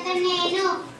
నేను